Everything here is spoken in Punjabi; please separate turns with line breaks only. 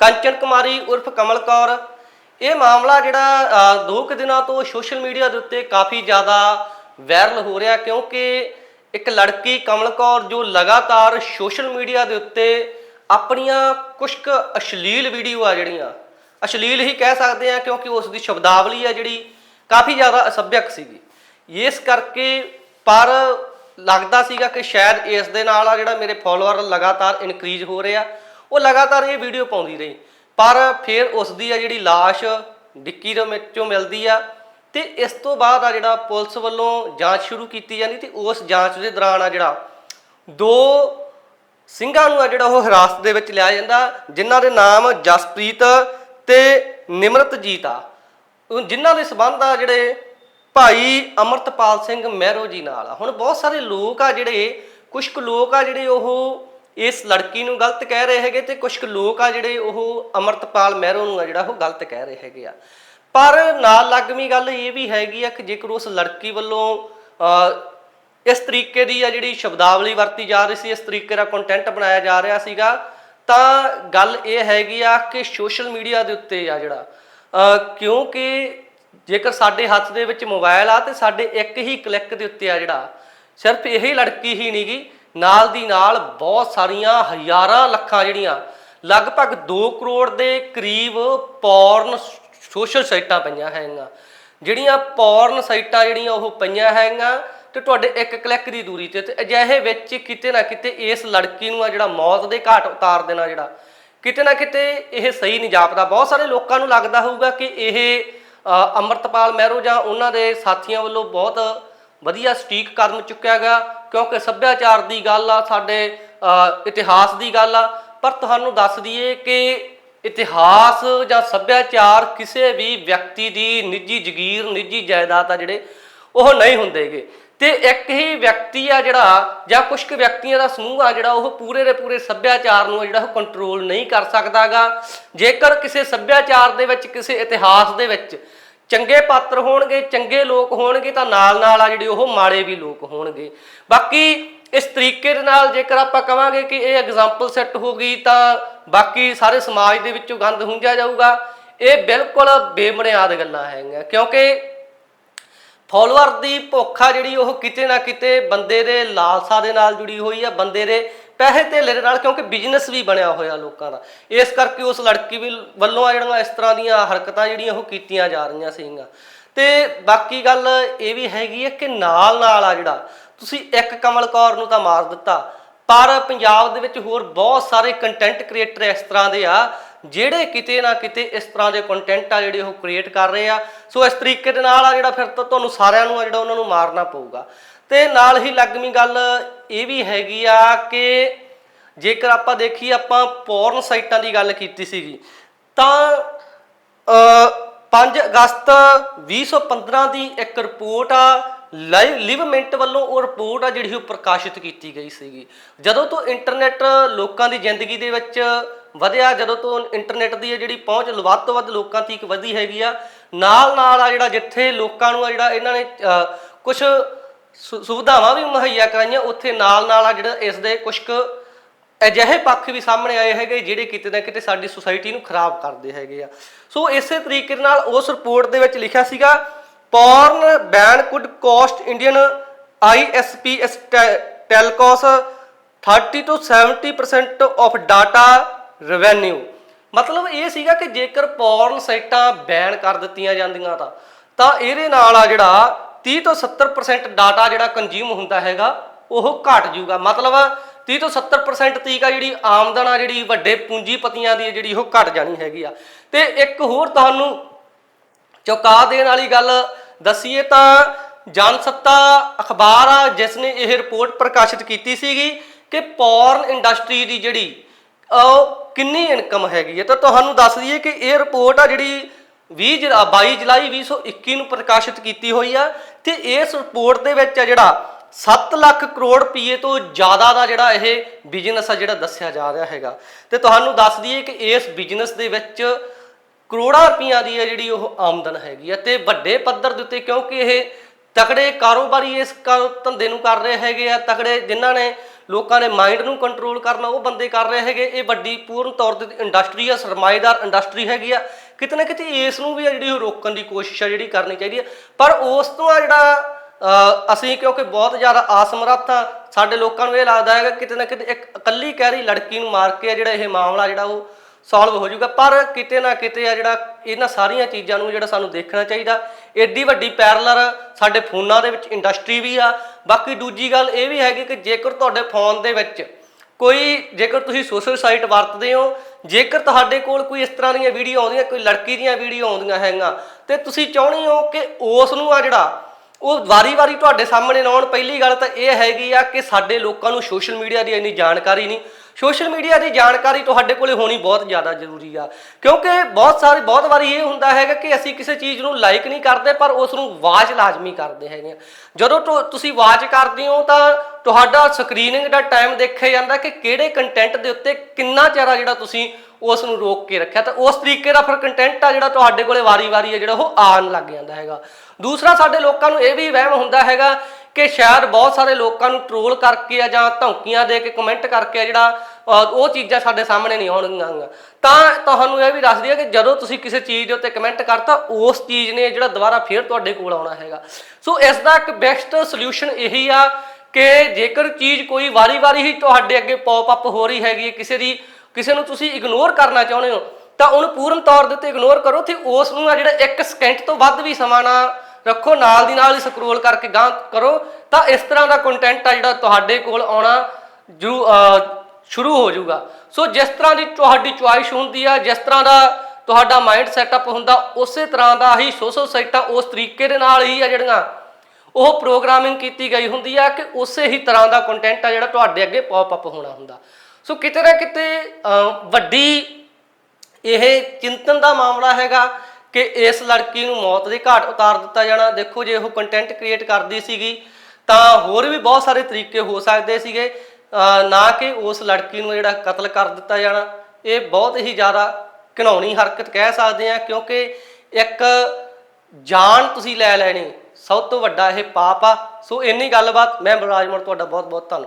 ਕੰਚਨ ਕੁਮਾਰੀ ਉਰਫ ਕਮਲ ਕੌਰ। ਇਹ ਮਾਮਲਾ ਜਿਹੜਾ ਦੋ ਕੁ ਦਿਨਾਂ ਤੋਂ ਸੋਸ਼ਲ ਮੀਡੀਆ ਦੇ ਉੱਤੇ ਕਾਫੀ ਜ਼ਿਆਦਾ ਵਾਇਰਲ ਹੋ ਰਿਹਾ, ਕਿਉਂਕਿ ਇੱਕ ਲੜਕੀ ਕਮਲ ਕੌਰ ਜੋ ਲਗਾਤਾਰ ਸੋਸ਼ਲ ਮੀਡੀਆ ਦੇ ਉੱਤੇ ਆਪਣੀਆਂ ਕੁਝ ਕੁ ਅਸ਼ਲੀਲ ਵੀਡੀਓ ਆ ਜਿਹੜੀਆਂ, ਅਸ਼ਲੀਲ ਹੀ ਕਹਿ ਸਕਦੇ ਆ ਕਿਉਂਕਿ ਉਸ ਦੀ ਸ਼ਬਦਾਵਲੀ ਆ ਜਿਹੜੀ, ਕਾਫੀ ਜ਼ਿਆਦਾ ਅਸਭਿਅਕ ਸੀਗੀ। ਇਸ ਕਰਕੇ ਪਰ ਲੱਗਦਾ ਸੀਗਾ ਕਿ ਸ਼ਾਇਦ ਇਸ ਦੇ ਨਾਲ ਆ ਜਿਹੜਾ ਮੇਰੇ ਫਾਲੋਅਰ ਲਗਾਤਾਰ ਇਨਕਰੀਜ਼ ਹੋ ਰਹੇ। ਆ ਉਹ ਲਗਾਤਾਰ ਇਹ ਵੀਡੀਓ ਪਾਉਂਦੀ ਰਹੀ। ਪਰ ਫਿਰ ਉਸ ਦੀ ਆ ਜਿਹੜੀ ਲਾਸ਼ ਡਿੱਕੀ ਦੇ ਵਿੱਚੋਂ ਮਿਲਦੀ ਆ ਤੇ ਇਸ ਤੋਂ ਬਾਅਦ ਆ ਜਿਹੜਾ ਪੁਲਿਸ ਵੱਲੋਂ ਜਾਂਚ ਸ਼ੁਰੂ ਕੀਤੀ ਜਾਂਦੀ ਤੇ ਉਸ ਜਾਂਚ ਦੇ ਦੌਰਾਨ ਆ ਜਿਹੜਾ ਦੋ ਸਿੰਘਾਂ ਨੂੰ ਆ ਜਿਹੜਾ ਉਹ ਹਿਰਾਸਤ ਦੇ ਵਿੱਚ ਲਿਆ ਜਾਂਦਾ, ਜਿਨ੍ਹਾਂ ਦੇ ਨਾਮ ਜਸਪ੍ਰੀਤ ਤੇ ਨਿਮਰਤਜੀਤ ਆ। ਜਿਨ੍ਹਾਂ ਦੇ ਸਬੰਧ ਆ ਜਿਹੜੇ ਭਾਈ ਅਮਰਤਪਾਲ ਸਿੰਘ ਮਹਿਰੋ ਜੀ ਨਾਲ ਹੁਣ ਬਹੁਤ ਸਾਰੇ ਲੋਕ ਆ ਜਿਹੜੇ ਕੁਝ ਕੁ ਲੋਕ ਆ ਜਿਹੜੇ ਉਹ ਇਸ ਲੜਕੀ ਨੂੰ ਗਲਤ ਕਹਿ ਰਹੇ ਹੈਗੇ ਤੇ ਕੁਝ ਕੁ ਲੋਕ ਆ ਜਿਹੜੇ ਉਹ ਅਮਰਤਪਾਲ ਮਹਿਰੋ ਨੂੰ ਆ ਜਿਹੜਾ ਉਹ ਗਲਤ ਕਹਿ ਰਹੇ ਹੈਗੇ ਆ। ਪਰ ਨਾਲ ਲੱਗਵੀਂ ਗੱਲ ਇਹ ਵੀ ਹੈਗੀ ਆ ਕਿ ਜੇਕਰ ਉਸ ਲੜਕੀ ਵੱਲੋਂ ਇਸ ਤਰੀਕੇ ਦੀ ਆ ਜਿਹੜੀ ਸ਼ਬਦਾਵਲੀ ਵਰਤੀ ਜਾ ਰਹੀ ਸੀ, ਇਸ ਤਰੀਕੇ ਦਾ ਕੰਟੈਂਟ ਬਣਾਇਆ ਜਾ ਰਿਹਾ ਸੀਗਾ, ਤਾਂ ਗੱਲ ਇਹ ਹੈਗੀ ਆ ਕਿ ਸੋਸ਼ਲ ਮੀਡੀਆ ਦੇ ਉੱਤੇ ਆ ਜਿਹੜਾ ਕਿਉਂਕਿ ਜੇਕਰ ਸਾਡੇ ਹੱਥ ਦੇ ਵਿੱਚ ਮੋਬਾਈਲ ਆ ਤੇ ਸਾਡੇ ਇੱਕ ਹੀ ਕਲਿੱਕ ਦੇ ਉੱਤੇ ਆ ਜਿਹੜਾ, ਸਿਰਫ ਇਹੀ ਲੜਕੀ ਹੀ ਨਹੀਂਗੀ ਨਾਲ ਦੀ ਨਾਲ ਬਹੁਤ ਸਾਰੀਆਂ ਹਜ਼ਾਰਾਂ ਲੱਖਾਂ ਜਿਹੜੀਆਂ ਲਗਭਗ 2 ਕਰੋੜ ਦੇ ਕਰੀਬ ਪੌਰਨ ਸੋਸ਼ਲ ਸਾਈਟਾਂ ਪਈਆਂ ਹੈਗੀਆਂ। ਜਿਹੜੀਆਂ ਪੌਰਨ ਸਾਈਟਾਂ ਜਿਹੜੀਆਂ ਉਹ ਪਈਆਂ ਹੈਗੀਆਂ ਤੇ ਤੁਹਾਡੇ ਇੱਕ ਕਲਿੱਕ ਦੀ ਦੂਰੀ ਤੇ ਤੇ ਅਜਿਹੇ ਵਿੱਚ ਕਿਤੇ ਨਾ ਕਿਤੇ ਇਸ ਲੜਕੀ ਨੂੰ ਆ ਜਿਹੜਾ ਮੌਤ ਦੇ ਘਾਟ ਉਤਾਰ ਦੇਣਾ ਜਿਹੜਾ ਕਿਤੇ ਨਾ ਕਿਤੇ ਇਹ ਸਹੀ ਨਹੀਂ ਜਾਪਦਾ। ਬਹੁਤ ਸਾਰੇ ਲੋਕਾਂ ਨੂੰ ਲੱਗਦਾ ਹੋਊਗਾ ਕਿ ਇਹ ਅ, ਅੰਮ੍ਰਿਤਪਾਲ ਮਹਿਰੋ ਜਾਂ ਉਹਨਾਂ ਦੇ ਸਾਥੀਆਂ ਵੱਲੋਂ ਬਹੁਤ ਵਧੀਆ ਸਟੀਕ ਕਰਨ ਚੁੱਕਿਆ ਗਿਆ, ਕਿਉਂਕਿ ਸੱਭਿਆਚਾਰ ਦੀ ਗੱਲ ਆ, ਸਾਡੇ ਇਤਿਹਾਸ ਦੀ ਗੱਲ ਆ। ਪਰ ਤੁਹਾਨੂੰ ਦੱਸ ਦਈਏ ਕਿ ਇਤਿਹਾਸ ਜਾਂ ਸੱਭਿਆਚਾਰ ਕਿਸੇ ਵੀ ਵਿਅਕਤੀ ਦੀ ਨਿੱਜੀ ਜ਼ਗੀਰ, ਨਿੱਜੀ ਜਾਇਦਾਦ ਆ ਜਿਹੜੇ, ਉਹ ਨਹੀਂ ਹੁੰਦੇਗੇ। ਤੇ ਇੱਕ ਹੀ ਵਿਅਕਤੀ ਆ ਜਿਹੜਾ, ਜਾਂ ਕੁਝ ਕੁ ਵਿਅਕਤੀਆਂ ਦਾ ਸਮੂਹ ਆ ਜਿਹੜਾ, ਉਹ ਪੂਰੇ ਦੇ ਪੂਰੇ ਸੱਭਿਆਚਾਰ ਨੂੰ ਜਿਹੜਾ ਉਹ ਕੰਟਰੋਲ ਨਹੀਂ ਕਰ ਸਕਦਾਗਾ। ਜੇਕਰ ਕਿਸੇ ਸੱਭਿਆਚਾਰ ਦੇ ਵਿੱਚ, ਕਿਸੇ ਇਤਿਹਾਸ ਦੇ ਵਿੱਚ ਚੰਗੇ ਪਾਤਰ ਹੋਣਗੇ, ਚੰਗੇ ਲੋਕ ਹੋਣਗੇ ਤਾਂ ਨਾਲ ਨਾਲ ਆ ਜਿਹੜੇ ਉਹ ਮਾੜੇ ਵੀ ਲੋਕ ਹੋਣਗੇ। ਬਾਕੀ ਇਸ ਤਰੀਕੇ ਦੇ ਨਾਲ ਜੇਕਰ ਆਪਾਂ ਕਵਾਂਗੇ ਕਿ ਇਹ ਐਗਜ਼ਾਮਪਲ ਸੈੱਟ ਹੋ ਗਈ ਤਾਂ ਬਾਕੀ ਸਾਰੇ ਸਮਾਜ ਦੇ ਵਿੱਚੋਂ ਗੰਦ ਹੁੰਜਿਆ ਜਾਊਗਾ। ਇਹ ਬਿਲਕੁਲ ਬੇਬੁਨਿਆਦ ਗੱਲਾਂ ਹੈਗੀਆਂ, ਕਿਉਂਕਿ ਫਾਲੋਅਰ ਦੀ ਭੁੱਖਾ ਜਿਹੜੀ ਉਹ ਕਿਤੇ ਨਾ ਕਿਤੇ ਬੰਦੇ ਦੇ ਲਾਲਸਾ ਦੇ ਨਾਲ ਜੁੜੀ ਹੋਈ ਆ, ਬੰਦੇ ਦੇ ਪੈਸੇ ਧੇਲੇ ਦੇ ਨਾਲ ਕਿਉਂਕਿ ਬਿਜ਼ਨਸ ਵੀ ਬਣਿਆ ਹੋਇਆ ਲੋਕਾਂ ਦਾ। ਇਸ ਕਰਕੇ ਉਸ ਲੜਕੀ ਵੀ ਵੱਲੋਂ ਆ ਜਿਹੜੀਆਂ ਇਸ ਤਰ੍ਹਾਂ ਦੀਆਂ ਹਰਕਤਾਂ ਜਿਹੜੀਆਂ ਉਹ ਕੀਤੀਆਂ ਜਾ ਰਹੀਆਂ ਸੀਗੀਆਂ। ਤੇ ਬਾਕੀ ਗੱਲ ਇਹ ਵੀ ਹੈਗੀ ਹੈ ਕਿ ਨਾਲ ਨਾਲ ਆ ਜਿਹੜਾ, ਤੁਸੀਂ ਇੱਕ ਕਮਲ ਕੌਰ ਨੂੰ ਤਾਂ ਮਾਰ ਦਿੱਤਾ, ਪਰ ਪੰਜਾਬ ਦੇ ਵਿੱਚ ਹੋਰ ਬਹੁਤ ਸਾਰੇ ਕੰਟੈਂਟ ਕ੍ਰੀਏਟਰ ਇਸ ਤਰ੍ਹਾਂ ਦੇ ਆ, ਜਿਹੜੇ ਕਿਤੇ ਨਾ ਕਿਤੇ ਇਸ ਤਰ੍ਹਾਂ ਦੇ ਕੰਟੈਂਟ ਆ ਜਿਹੜੇ ਉਹ ਕ੍ਰੀਏਟ ਕਰ ਰਹੇ ਆ। ਸੋ ਇਸ ਤਰੀਕੇ ਦੇ ਨਾਲ ਆ ਜਿਹੜਾ ਫਿਰ ਤਾਂ ਤੁਹਾਨੂੰ ਸਾਰਿਆਂ ਨੂੰ ਆ ਜਿਹੜਾ ਉਹਨਾਂ ਨੂੰ ਮਾਰਨਾ ਪਊਗਾ। ਤੇ ਨਾਲ ਹੀ ਲੱਗਵੀਂ ਗੱਲ ਇਹ ਵੀ ਹੈਗੀ ਆ ਕਿ ਜੇਕਰ ਆਪਾਂ ਦੇਖੀ ਆਪਾਂ ਪੌਰਨ ਸਾਈਟਾਂ ਦੀ ਗੱਲ ਕੀਤੀ ਸੀਗੀ ਤਾਂ ਅ, 5 ਅਗਸਤ 2015 ਦੀ ਇੱਕ ਰਿਪੋਰਟ ਆ ਲਾਈਵ ਲਿਵਮੈਂਟ ਵੱਲੋਂ ਉਹ ਰਿਪੋਰਟ ਆ ਜਿਹੜੀ ਉਹ ਪ੍ਰਕਾਸ਼ਿਤ ਕੀਤੀ ਗਈ ਸੀਗੀ। ਜਦੋਂ ਤੋਂ ਇੰਟਰਨੈਟ ਲੋਕਾਂ ਦੀ ਜ਼ਿੰਦਗੀ ਦੇ ਵਿੱਚ ਵਧਿਆ ਜਦੋਂ ਤੋਂ ਇੰਟਰਨੈਟ ਦੀ ਇਹ ਜਿਹੜੀ ਪਹੁੰਚ ਵੱਧ ਤੋਂ ਵੱਧ ਲੋਕਾਂ ਤੱਕ ਵਧੀ ਹੈਗੀ ਆ ਨਾਲ ਨਾਲ ਆ ਜਿਹੜਾ ਜਿੱਥੇ ਲੋਕਾਂ ਨੂੰ ਆ ਜਿਹੜਾ ਇਹਨਾਂ ਨੇ ਕੁਝ ਸੁ ਸੁਵਿਧਾਵਾਂ ਵੀ ਮੁਹੱਈਆ ਕਰਾਈਆਂ। ਉੱਥੇ ਨਾਲ ਨਾਲ ਆ ਜਿਹੜਾ ਇਸ ਦੇ ਕੁਝ ਕੁ ਅਜਿਹੇ ਪੱਖ ਵੀ ਸਾਹਮਣੇ ਆਏ ਹੈਗੇ, ਜਿਹੜੇ ਕਿਤੇ ਨਾ ਕਿਤੇ ਸਾਡੀ ਸੁਸਾਇਟੀ ਨੂੰ ਖਰਾਬ ਕਰਦੇ ਹੈਗੇ ਆ। ਸੋ ਇਸੇ ਤਰੀਕੇ ਦੇ ਨਾਲ ਉਸ ਰਿਪੋਰਟ ਦੇ ਵਿੱਚ ਲਿਖਿਆ ਸੀਗਾ porn ban could cost Indian ISPs telcos 30 ਤੋਂ 70% ਆਫ ਡਾਟਾ ਰੈਵਨਿਊ ਮਤਲਬ ਇਹ ਸੀਗਾ ਕਿ ਜੇਕਰ ਪੌਰਨ ਸਾਈਟਾਂ ਬੈਨ ਕਰ ਦਿੱਤੀਆਂ ਜਾਂਦੀਆਂ ਤਾਂ ਤਾਂ ਇਹਦੇ ਨਾਲ ਆ ਜਿਹੜਾ 30 ਤੋਂ 70% ਡਾਟਾ ਜਿਹੜਾ ਕੰਜ਼ਿਊਮ ਹੁੰਦਾ ਹੈਗਾ, ਉਹ ਘਟ ਜੂਗਾ ਮਤਲਬ 30 ਤੋਂ 70% ਤੀਕ ਆ ਜਿਹੜੀ ਆਮਦਨ ਆ, ਜਿਹੜੀ ਵੱਡੇ ਪੂੰਜੀਪਤੀਆਂ ਦੀ ਜਿਹੜੀ ਉਹ ਘਟ ਜਾਣੀ ਹੈਗੀ ਆ। ਤੇ ਇੱਕ ਹੋਰ ਤੁਹਾਨੂੰ ਚੌਕਾ ਦੇਣ ਵਾਲੀ ਗੱਲ ਦਸੀਏ ਤਾਂ ਜਨਸੱਤਾ ਅਖਬਾਰ ਆ, ਜਿਸ ਨੇ ਇਹ ਰਿਪੋਰਟ ਪ੍ਰਕਾਸ਼ਿਤ ਕੀਤੀ ਸੀਗੀ ਕਿ ਪੌਰਨ ਇੰਡਸਟਰੀ ਦੀ ਜਿਹੜੀ ਉਹ ਕਿੰਨੀ ਇਨਕਮ ਹੈਗੀ ਹੈ ਤਾਂ ਤੁਹਾਨੂੰ ਦੱਸ ਦਈਏ ਕਿ ਇਹ ਰਿਪੋਰਟ ਆ ਜਿਹੜੀ 20 ਜੁਲਾ- 22 ਜੁਲਾਈ 2021 ਨੂੰ ਪ੍ਰਕਾਸ਼ਿਤ ਕੀਤੀ ਹੋਈ ਆ ਤੇ ਇਸ ਰਿਪੋਰਟ ਦੇ ਵਿੱਚ ਆ ਜਿਹੜਾ 7 ਲੱਖ ਕਰੋੜ ਰੁਪਏ ਤੋਂ ਜ਼ਿਆਦਾ ਦਾ ਜਿਹੜਾ ਇਹ ਬਿਜ਼ਨਸ ਆ ਜਿਹੜਾ ਦੱਸਿਆ ਜਾ ਰਿਹਾ ਹੈਗਾ। ਤੇ ਤੁਹਾਨੂੰ ਦੱਸ ਦਈਏ ਕਿ ਇਸ ਬਿਜ਼ਨਸ ਦੇ ਵਿੱਚ ਕਰੋੜਾਂ ਰੁਪਈਆਂ ਦੀ ਹੈ ਜਿਹੜੀ ਉਹ ਆਮਦਨ ਹੈਗੀ ਹੈ ਤੇ ਵੱਡੇ ਪੱਧਰ ਦੇ ਉੱਤੇ ਕਿਉਂਕਿ ਇਹ ਤਕੜੇ ਕਾਰੋਬਾਰੀ ਇਸ ਕ- ਧੰਦੇ ਨੂੰ ਕਰ ਰਹੇ ਹੈਗੇ ਆ, ਤਕੜੇ ਜਿਨ੍ਹਾਂ ਨੇ ਲੋਕਾਂ ਦੇ ਮਾਈਂਡ ਨੂੰ ਕੰਟਰੋਲ ਕਰਨਾ ਉਹ ਬੰਦੇ ਕਰ ਰਹੇ ਹੈਗੇ। ਇਹ ਵੱਡੀ ਪੂਰਨ ਤੌਰ ਤੇ ਇੰਡਸਟਰੀ ਆ, ਸਰਮਾਏਦਾਰ ਇੰਡਸਟਰੀ ਹੈਗੀ ਆ। ਕਿਤੇ ਨਾ ਕਿਤੇ ਇਸ ਨੂੰ ਵੀ ਆ ਜਿਹੜੀ ਉਹ ਰੋਕਣ ਦੀ ਕੋਸ਼ਿਸ਼ ਆ ਜਿਹੜੀ ਕਰਨੀ ਚਾਹੀਦੀ ਹੈ ਪਰ ਉਸ ਤੋਂ ਆ ਜਿਹੜਾ ਅਸੀਂ ਕਿਉਂਕਿ ਬਹੁਤ ਜ਼ਿਆਦਾ ਅਸਮਰੱਥ ਆ, ਸਾਡੇ ਲੋਕਾਂ ਨੂੰ ਇਹ ਲੱਗਦਾ ਹੈਗਾ ਕਿਤੇ ਨਾ ਕਿਤੇ ਇੱਕ ਇਕੱਲੀ ਕਹਿਰੀ ਲੜਕੀ ਨੂੰ ਮਾਰ ਕੇ ਆ ਜਿਹੜਾ ਇਹ ਮਾਮਲਾ ਜਿਹੜਾ ਉਹ ਸੋਲਵ ਹੋ ਜਾਊਗਾ। ਪਰ ਕਿਤੇ ਨਾ ਕਿਤੇ ਆ ਜਿਹੜਾ ਇਹਨਾਂ ਸਾਰੀਆਂ ਚੀਜ਼ਾਂ ਨੂੰ ਜਿਹੜਾ ਸਾਨੂੰ ਦੇਖਣਾ ਚਾਹੀਦਾ। ਏਡੀ ਵੱਡੀ ਪੈਰਲਰ ਸਾਡੇ ਫੋਨਾਂ ਦੇ ਵਿੱਚ ਇੰਡਸਟਰੀ ਵੀ ਆ। ਬਾਕੀ ਦੂਜੀ ਗੱਲ ਇਹ ਵੀ ਹੈਗੀ ਕਿ ਜੇਕਰ ਤੁਹਾਡੇ ਫੋਨ ਦੇ ਵਿੱਚ ਕੋਈ, ਜੇਕਰ ਤੁਸੀਂ ਸੋਸ਼ਲ ਸਾਈਟ ਵਰਤਦੇ ਹੋ ਜੇਕਰ ਤੁਹਾਡੇ ਕੋਲ ਕੋਈ ਇਸ ਤਰ੍ਹਾਂ ਦੀਆਂ ਵੀਡੀਓ ਆਉਂਦੀਆਂ, ਕੋਈ ਲੜਕੀ ਦੀਆਂ ਵੀਡੀਓ ਆਉਂਦੀਆਂ ਹੈਗੀਆਂ, ਤੇ ਤੁਸੀਂ ਚਾਹੁੰਦੇ ਹੋ ਕਿ ਉਸ ਨੂੰ ਆ ਜਿਹੜਾ ਉਹ ਵਾਰੀ-ਵਾਰੀ ਤੁਹਾਡੇ ਸਾਹਮਣੇ ਲਾਉਣ, ਪਹਿਲੀ ਗੱਲ ਤਾਂ ਇਹ ਹੈਗੀ ਆ ਕਿ ਸਾਡੇ ਲੋਕਾਂ ਨੂੰ ਸੋਸ਼ਲ ਮੀਡੀਆ ਦੀ ਇੰਨੀ ਜਾਣਕਾਰੀ ਨਹੀਂ ਸੋਸ਼ਲ ਮੀਡੀਆ ਦੀ ਜਾਣਕਾਰੀ ਤੁਹਾਡੇ ਕੋਲੇ ਹੋਣੀ ਬਹੁਤ ਜ਼ਿਆਦਾ ਜ਼ਰੂਰੀ ਆ। ਕਿਉਂਕਿ ਬਹੁਤ ਸਾਰੇ ਬਹੁਤ ਵਾਰੀ ਇਹ ਹੁੰਦਾ ਹੈਗਾ ਕਿ ਅਸੀਂ ਕਿਸੇ ਚੀਜ਼ ਨੂੰ ਲਾਈਕ ਨਹੀਂ ਕਰਦੇ, ਪਰ ਉਸ ਨੂੰ ਵਾਚ ਲਾਜ਼ਮੀ ਕਰਦੇ ਹੈਗੇ ਆ। ਜਦੋਂ ਤੋਂ ਤੁਸੀਂ ਵਾਚ ਕਰਦੇ ਹੋ ਤਾਂ ਤੁਹਾਡਾ ਸਕਰੀਨਿੰਗ ਦਾ ਟਾਈਮ ਦੇਖਿਆ ਜਾਂਦਾ ਕਿ ਕਿਹੜੇ ਕੰਟੈਂਟ ਦੇ ਉੱਤੇ ਕਿੰਨਾ ਚਿਹਰਾ ਜਿਹੜਾ ਤੁਸੀਂ ਉਸ ਨੂੰ ਰੋਕ ਕੇ ਰੱਖਿਆ। ਤਾਂ ਉਸ ਤਰੀਕੇ ਦਾ ਫਿਰ ਕੰਟੈਂਟ ਆ ਜਿਹੜਾ ਤੁਹਾਡੇ ਕੋਲੇ ਵਾਰੀ-ਵਾਰੀ ਆ ਜਿਹੜਾ ਉਹ ਆਉਣ ਲੱਗ ਜਾਂਦਾ ਹੈਗਾ। ਦੂਸਰਾ, ਸਾਡੇ ਲੋਕਾਂ ਨੂੰ ਇਹ ਵੀ ਵਹਿਮ ਹੁੰਦਾ ਹੈਗਾ ਕਿ ਸ਼ਾਇਦ ਬਹੁਤ ਸਾਰੇ ਲੋਕਾਂ ਨੂੰ ਟ੍ਰੋਲ ਕਰਕੇ ਆ ਜਾਂ ਧਮਕੀਆਂ ਦੇ ਕੇ ਕਮੈਂਟ ਕਰਕੇ ਆ ਜਿਹੜਾ ਉਹ ਚੀਜ਼ਾਂ ਸਾਡੇ ਸਾਹਮਣੇ ਨਹੀਂ ਆਉਣਗੀਆਂ ਤਾਂ ਤੁਹਾਨੂੰ ਇਹ ਵੀ ਦੱਸ ਦਈਏ ਕਿ ਜਦੋਂ ਤੁਸੀਂ ਕਿਸੇ ਚੀਜ਼ ਦੇ ਉੱਤੇ ਕਮੈਂਟ ਕਰਤਾ, ਉਸ ਚੀਜ਼ ਨੇ ਜਿਹੜਾ ਦੁਬਾਰਾ ਫੇਰ ਤੁਹਾਡੇ ਕੋਲ ਆਉਣਾ ਹੈਗਾ। ਸੋ ਇਸ ਦਾ ਇੱਕ ਬੈਸਟ ਸੋਲੂਸ਼ਨ ਇਹੀ ਆ ਕਿ ਜੇਕਰ ਚੀਜ਼ ਕੋਈ ਵਾਰੀ-ਵਾਰੀ ਹੀ ਤੁਹਾਡੇ ਅੱਗੇ ਪੌਪ ਅਪ ਹੋ ਰਹੀ ਹੈਗੀ ਹੈ ਕਿਸੇ ਦੀ, ਕਿਸੇ ਨੂੰ ਤੁਸੀਂ ਇਗਨੋਰ ਕਰਨਾ ਚਾਹੁੰਦੇ ਹੋ, ਤਾਂ ਉਹਨੂੰ ਪੂਰਨ ਤੌਰ ਦੇ ਉੱਤੇ ਇਗਨੋਰ ਕਰੋ ਤੇ ਉਸ ਨੂੰ ਆ ਜਿਹੜਾ 1 ਸਕਿੰਟ ਤੋਂ ਵੱਧ ਵੀ ਸਮਾਂ ਨਾ ਰੱਖੋ, ਨਾਲ ਦੀ ਨਾਲ ਹੀ ਸਕਰੋਲ ਕਰਕੇ ਗਾਂ ਕਰੋ। ਤਾਂ ਇਸ ਤਰ੍ਹਾਂ ਦਾ ਕੰਟੈਂਟ ਆ ਜਿਹੜਾ ਤੁਹਾਡੇ ਕੋਲ ਆਉਣਾ ਜੂ ਸ਼ੁਰੂ ਹੋ ਜਾਊਗਾ। ਸੋ ਜਿਸ ਤਰ੍ਹਾਂ ਦੀ ਤੁਹਾਡੀ ਚੁਆਇਸ ਹੁੰਦੀ ਆ, ਜਿਸ ਤਰ੍ਹਾਂ ਦਾ ਤੁਹਾਡਾ ਮਾਈਂਡ ਸੈਟਅਪ ਹੁੰਦਾ, ਉਸੇ ਤਰ੍ਹਾਂ ਦਾ ਹੀ ਸੋਸ਼ਲ ਸਾਈਟਾਂ ਉਸ ਤਰੀਕੇ ਦੇ ਨਾਲ ਹੀ ਆ ਜਿਹੜੀਆਂ ਉਹ ਪ੍ਰੋਗਰਾਮਿੰਗ ਕੀਤੀ ਗਈ ਹੁੰਦੀ ਆ ਕਿ ਉਸੇ ਹੀ ਤਰ੍ਹਾਂ ਦਾ ਕੰਟੈਂਟ ਆ ਜਿਹੜਾ ਤੁਹਾਡੇ ਅੱਗੇ ਪੌਪ ਅਪ ਹੋਣਾ ਹੁੰਦਾ। ਸੋ ਕਿਤੇ ਨਾ ਕਿਤੇ ਵੱਡੀ ਇਹ ਚਿੰਤਨ ਦਾ ਮਾਮਲਾ ਹੈਗਾ। ਕਿ ਇਸ ਲੜਕੀ ਨੂੰ ਮੌਤ ਦੇ ਘਾਟ ਉਤਾਰ ਦਿੱਤਾ ਜਾਣਾ। ਦੇਖੋ ਜੇ ਉਹ ਕੰਟੈਂਟ ਕ੍ਰੀਏਟ ਕਰਦੀ ਸੀਗੀ, ਤਾਂ ਹੋਰ ਵੀ ਬਹੁਤ ਸਾਰੇ ਤਰੀਕੇ ਹੋ ਸਕਦੇ ਸੀਗੇ। ਨਾ ਕਿ ਉਸ ਲੜਕੀ ਨੂੰ ਜਿਹੜਾ ਕਤਲ ਕਰ ਦਿੱਤਾ ਜਾਣਾ। ਇਹ ਬਹੁਤ ਹੀ ਜ਼ਿਆਦਾ ਘਿਣਾਉਣੀ ਹਰਕਤ ਕਹਿ ਸਕਦੇ ਆ ਕਿਉਂਕਿ ਇੱਕ ਜਾਨ ਤੁਸੀਂ ਲੈ ਲੈਣੀ, ਸਭ ਤੋਂ ਵੱਡਾ ਇਹ ਪਾਪ ਆ। ਸੋ ਇੰਨੀ ਗੱਲਬਾਤ, ਮੈਂ ਬਰਾਜਮਰ ਤੁਹਾਡਾ ਬਹੁਤ ਬਹੁਤ ਧੰਨਵਾਦ।